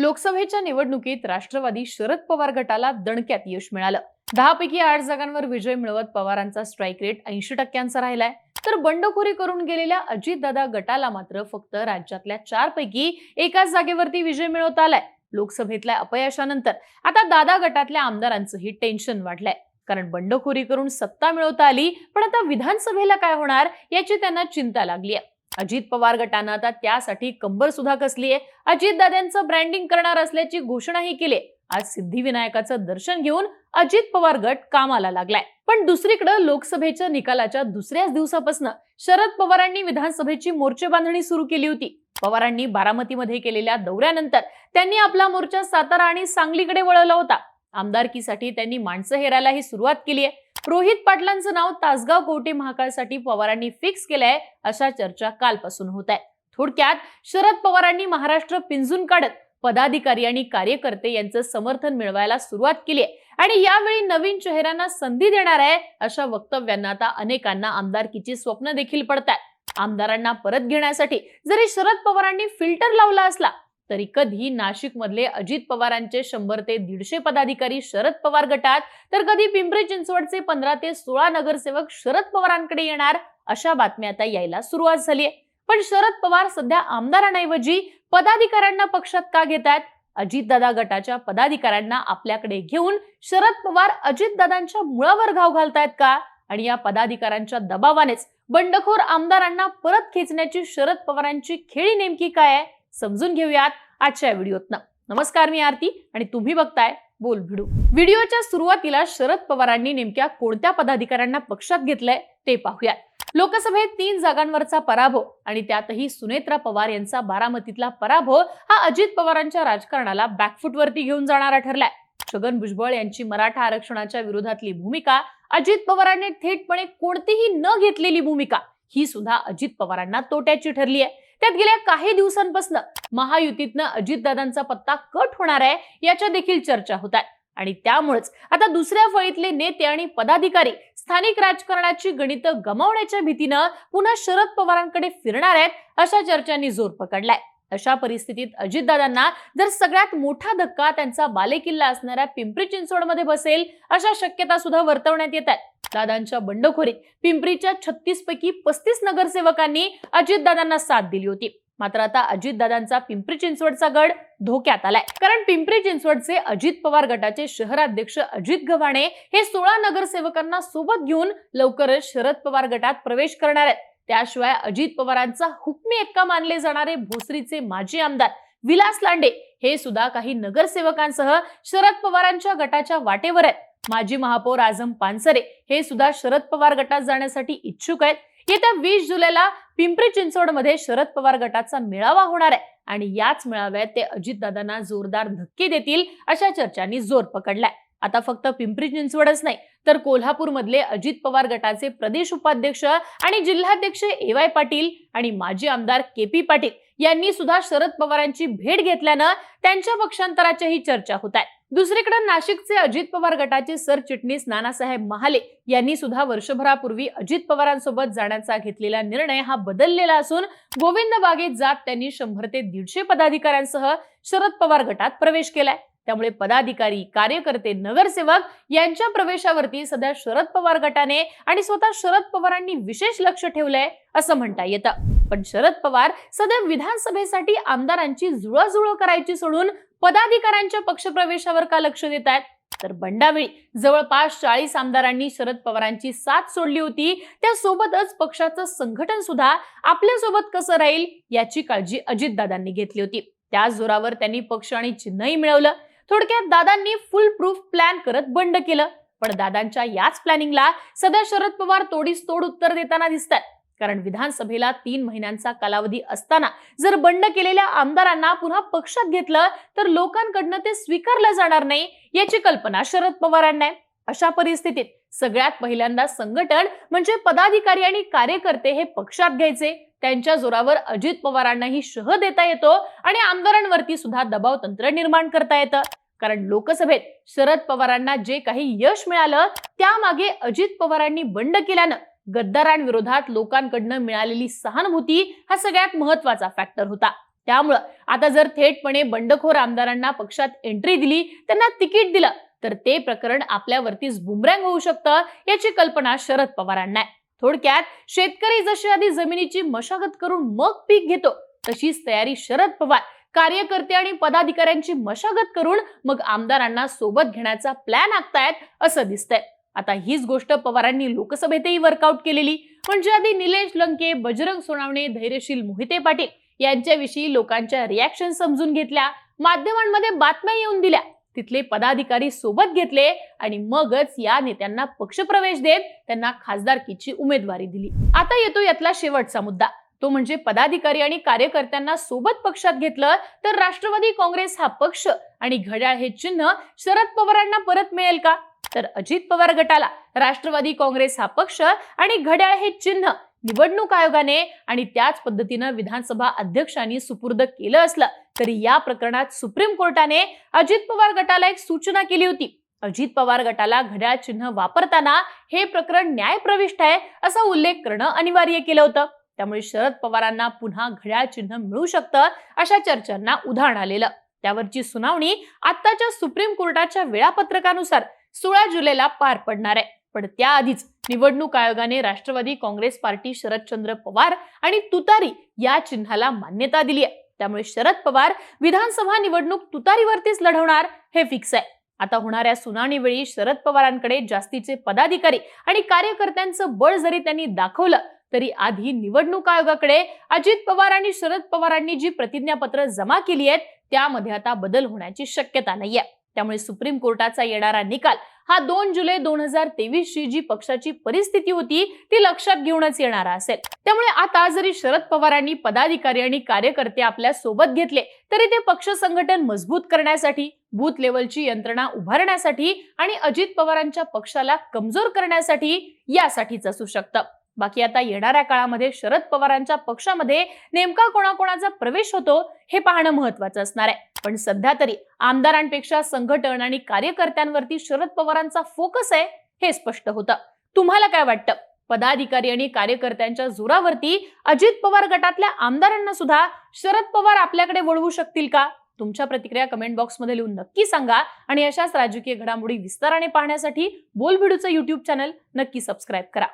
लोकसभेच्या निवडणुकीत राष्ट्रवादी शरद पवार गटाला दणक्यात यश मिळालं. दहापैकी आठ जागांवर विजय मिळवत पवारांचा स्ट्राईक रेट ऐंशी टक्क्यांचा राहिलाय. तर बंडखोरी करून गेलेल्या अजितदादा गटाला मात्र फक्त राज्यातल्या चारपैकी एकाच जागेवरती विजय मिळवता आलाय. लोकसभेतल्या अपयशानंतर आता दादा गटातल्या आमदारांचंही टेन्शन वाढलंय. कारण बंडखोरी करून सत्ता मिळवता आली पण आता विधानसभेला काय होणार याची त्यांना चिंता लागली आहे अजित पवार गटानं आता त्यासाठी कंबर सुद्धा कसली आहे? अजितदादांचं ब्रँडिंग करणार असल्याची घोषणाही केली आज सिद्धिविनायकाचं दर्शन घेऊन अजित पवार गट कामाला लागलाय. पण दुसरीकडे लोकसभेच्या निकालाच्या दुसऱ्याच दिवसापासून शरद पवारांनी विधानसभेची मोर्चे बांधणी सुरू केली होती. पवारांनी बारामतीमध्ये केलेल्या दौऱ्यानंतर त्यांनी आपला मोर्चा सातारा आणि सांगलीकडे वळवला होता. आमदारकीसाठी त्यांनी माणसं हेरायलाही सुरुवात केली आहे. रोहित पाटलांचं नाव तासगाव कोटे महाकाळसाठी पवारांनी फिक्स केलंय अशा चर्चा कालपासून होत आहे थोडक्यात शरद पवारांनी महाराष्ट्र पिंजून काढत पदाधिकारी आणि कार्यकर्ते यांचं समर्थन मिळवायला सुरुवात केली आहे. आणि यावेळी नवीन चेहऱ्यांना संधी देणार आहे अशा वक्तव्यांना आता अनेकांना आमदारकीची स्वप्न देखील पडतात आमदारांना परत घेण्यासाठी जरी शरद पवारांनी फिल्टर लावला असला तरी कधी नाशिकमधले अजित पवारांचे शंभर ते दीडशे पदाधिकारी शरद पवार गटात तर कधी पिंपरी चिंचवडचे पंधरा ते सोळा नगरसेवक शरद पवारांकडे येणार अशा बातम्या आता यायला सुरुवात झाली आहे पण शरद पवार सध्या आमदारांऐवजी पदाधिकाऱ्यांना पक्षात का घेतात अजितदादा गटाच्या पदाधिकाऱ्यांना आपल्याकडे घेऊन शरद पवार अजितदादांच्या मुळावर घाव घालतायत का? आणि या पदाधिकाऱ्यांच्या दबावानेच बंडखोर आमदारांना परत खेचण्याची शरद पवारांची खेळी नेमकी काय आहे? समजून घेऊयात आजच्या व्हिडिओतनं. नमस्कार मी आरती आणि तुम्ही बघताय बोल भिडू. व्हिडिओच्या सुरुवातीला शरद पवारांनी नेमक्या कोणत्या पदाधिकाऱ्यांना पक्षात घेतलंय ते पाहूयात. लोकसभेत तीन जागांवरचा पराभव आणि त्यातही सुनेत्रा पवार यांचा बारामतीतला पराभव हा अजित पवारांच्या राजकारणाला बॅकफुटवरती घेऊन जाणारा ठरलाय. छगन भुजबळ यांची मराठा आरक्षणाच्या विरोधातली भूमिका अजित पवारांनी थेटपणे कोणतीही न घेतलेली भूमिका ही सुद्धा अजित पवारांना तोट्याची ठरली आहे त्यात गेल्या काही दिवसांपासून महायुतीतनं अजितदादांचा पत्ता कट होणार आहे याच्या देखील चर्चा होत आहे. आणि त्यामुळेच आता दुसऱ्या फळीतले नेते आणि पदाधिकारी स्थानिक राजकारणाची गणितं गमावण्याच्या भीतीनं पुन्हा शरद पवारांकडे फिरणार आहेत अशा चर्चांनी जोर पकडलाय. अशा परिस्थितीत अजितदादांना जर सगळ्यात मोठा धक्का त्यांचा बालेकिल्ला असणाऱ्या पिंपरी चिंचवडमध्ये बसेल अशा शक्यता सुद्धा वर्तवण्यात येत आहेत. दादांच्या बंडखोरीत पिंपरीच्या छत्तीस पैकी पस्तीस नगरसेवकांनी अजितदादांना साथ दिली होती. मात्र आता अजितदादांचा पिंपरी चिंचवडचा गड धोक्यात आलाय. कारण पिंपरी चिंचवडचे अजित पवार गटाचे शहराध्यक्ष अजित गव्हाणे हे सोळा नगरसेवकांना सोबत घेऊन लवकरच शरद पवार गटात प्रवेश करणार आहेत. त्याशिवाय अजित पवारांचा हुकमी एक्का मानले जाणारे भोसरीचे माजी आमदार विलास लांडे हे सुद्धा काही नगरसेवकांसह शरद पवारांच्या गटाच्या वाटेवर आहेत. माजी महापौर आझम पानसरे हे सुद्धा शरद पवार गटात जाण्यासाठी इच्छुक आहेत. येत्या वीस जुलैला पिंपरी चिंचवडमध्ये शरद पवार गटाचा मेळावा होणार आहे आणि याच मेळाव्यात ते अजितदादांना जोरदार धक्के देतील अशा चर्चांनी जोर पकडलाय. आता फक्त पिंपरी चिंचवडच नाही तर कोल्हापूरमधले अजित पवार गटाचे प्रदेश उपाध्यक्ष आणि जिल्हाध्यक्ष ए वाय पाटील आणि माजी आमदार के पी पाटील यांनी सुद्धा शरद पवारांची भेट घेतल्यानं त्यांच्या पक्षांतराच्याही चर्चा होत आहेत. दुसरीकडे नाशिकचे अजित पवार गटाचे सरचिटणीस नानासाहेब महाले यांनी सुद्धा वर्षभरापूर्वी अजित पवारांसोबत जाण्याचा घेतलेला निर्णय हा बदललेला असून गोविंद बागेत जात त्यांनी शंभर ते दीडशे पदाधिकाऱ्यांसह शरद पवार गटात प्रवेश केलाय. त्यामुळे पदाधिकारी कार्यकर्ते नगरसेवक यांच्या प्रवेशावरती सध्या शरद पवार गटाने आणि स्वतः शरद पवारांनी विशेष लक्ष ठेवलंय असं म्हणता येतं. पण शरद पवार सध्या विधानसभेसाठी आमदारांची जुळाजुळ करायची सोडून पदाधिकाऱ्यांच्या पक्षप्रवेशावर का लक्ष देत आहेत? तर बंडावेळी जवळपास चाळीस आमदारांनी शरद पवारांची साथ सोडली होती. त्यासोबतच पक्षाचं संघटन सुद्धा आपल्यासोबत कसं राहील याची काळजी अजितदादांनी घेतली होती. त्या जोरावर त्यांनी पक्ष आणि चिन्हही मिळवलं. थोडक्यात दादांनी फुल प्रूफ प्लॅन करत बंड केलं. पण दादांच्या याच प्लॅनिंगला सध्या शरद पवार तोडीस तोड उत्तर देताना दिसतात कारण विधानसभेला तीन महिन्यांचा कालावधी असताना जर बंड केलेल्या आमदारांना पुन्हा पक्षात घेतलं तर लोकांकडनं ते स्वीकारलं जाणार नाही याची कल्पना शरद पवारांना आहे. अशा परिस्थितीत सगळ्यात पहिल्यांदा संघटन म्हणजे पदाधिकारी आणि कार्यकर्ते हे पक्षात घ्यायचे. त्यांच्या जोरावर अजित पवारांनाही शह देता येतो आणि आमदारांवरती सुद्धा दबाव तंत्र निर्माण करता येतं. कारण लोकसभेत शरद पवारांना जे काही यश मिळालं त्यामागे अजित पवारांनी बंड केल्यानं गद्दारांविरोधात लोकांकडनं मिळालेली सहानुभूती हा सगळ्यात महत्त्वाचा फॅक्टर होता. त्यामुळं आता जर थेटपणे बंडखोर आमदारांना पक्षात एंट्री दिली त्यांना तिकीट दिलं तर ते प्रकरण आपल्यावरतीच बुमरँग होऊ शकतं याची कल्पना शरद पवारांना आहे. थोडक्यात शेतकरी जशी आधी जमिनीची मशागत करून मग पीक घेतो तशीच तयारी शरद पवार कार्यकर्ते आणि पदाधिकाऱ्यांची मशागत करून मग आमदारांना सोबत घेण्याचा प्लॅन आखतायत असं दिसतंय. आता हीच गोष्ट पवारांनी लोकसभेतही वर्कआउट केलेली. म्हणजे आधी निलेश लंके बजरंग सोनावणे धैर्यशील मोहिते पाटील यांच्याविषयी लोकांच्या रिॲक्शन समजून घेतल्या. माध्यमांमध्ये बातम्या येऊन दिल्या. तिथले पदाधिकारी सोबत घेतले आणि मगच या नेत्यांना पक्षप्रवेश देत त्यांना खासदारकीची उमेदवारी दिली. आता येतो यातला शेवटचा मुद्दा. तो म्हणजे पदाधिकारी आणि कार्यकर्त्यांना सोबत पक्षात घेतलं तर राष्ट्रवादी काँग्रेस हा पक्ष आणि घड्याळ हे चिन्ह शरद पवारांना परत मिळेल का? तर अजित पवार गटाला राष्ट्रवादी काँग्रेस हा पक्ष आणि घड्याळ हे चिन्ह निवडणूक आयोगाने आणि त्याच पद्धतीनं विधानसभा अध्यक्षांनी सुपूर्द केलं असलं तरी या प्रकरणात सुप्रीम कोर्टाने अजित पवार गटाला एक सूचना केली होती. अजित पवार गटाला घड्याळ चिन्ह वापरताना हे प्रकरण न्यायप्रविष्ट आहे असा उल्लेख करणं अनिवार्य केलं होतं. त्यामुळे शरद पवारांना पुन्हा घड्याळ चिन्ह मिळू शकतं अशा चर्चांना उधाण आलेलं. त्यावरची सुनावणी आत्ताच्या सुप्रीम कोर्टाच्या वेळापत्रकानुसार सोळा जुलैला पार पडणार आहे. पण त्याआधीच निवडणूक आयोगाने राष्ट्रवादी काँग्रेस पार्टी शरदचंद्र पवार आणि तुतारी या चिन्हाला मान्यता दिली आहे. त्यामुळे शरद पवार विधानसभा निवडणूक तुतारीवरतीच लढवणार हे फिक्स आहे. आता होणाऱ्या सुनावणीवेळी शरद पवारांकडे जास्तीचे पदाधिकारी आणि कार्यकर्त्यांचं बळ जरी त्यांनी दाखवलं तरी आधी निवडणूक आयोगाकडे अजित पवार आणि शरद पवारांनी जी प्रतिज्ञापत्र जमा केली आहेत त्यामध्ये आता बदल होण्याची शक्यता नाहीये. त्यामुळे सुप्रीम कोर्टाचा येणारा निकाल हा दोन जुलै दोन हजार तेवीसची जी पक्षाची परिस्थिती होती ती लक्षात घेऊनच येणारा असेल. त्यामुळे आता जरी शरद पवारांनी पदाधिकारी आणि कार्यकर्ते आपल्यासोबत घेतले तरी ते पक्ष संघटन मजबूत करण्यासाठी बूथ लेवलची यंत्रणा उभारण्यासाठी आणि अजित पवारांच्या पक्षाला कमजोर करण्यासाठी यासाठीच असू शकतं. बाकी आता येणाऱ्या काळामध्ये शरद पवारांच्या पक्षामध्ये नेमका कोणाकोणाचा प्रवेश होतो हे पाहणं महत्वाचं असणार आहे. पण सध्या तरी आमदारांपेक्षा संघटन आणि कार्यकर्त्यांवरती शरद पवारांचा फोकस आहे हे स्पष्ट होतं. तुम्हाला काय वाटतं? पदाधिकारी आणि कार्यकर्त्यांच्या जोरावरती अजित पवार गटातल्या आमदारांना सुद्धा शरद पवार आपल्याकडे वळवू शकतील का? तुमच्या प्रतिक्रिया कमेंट बॉक्समध्ये लिहून नक्की सांगा आणि अशाच राजकीय घडामोडी विस्ताराने पाहण्यासाठी बोलबिडूचं युट्यूब चॅनल नक्की सबस्क्राईब करा.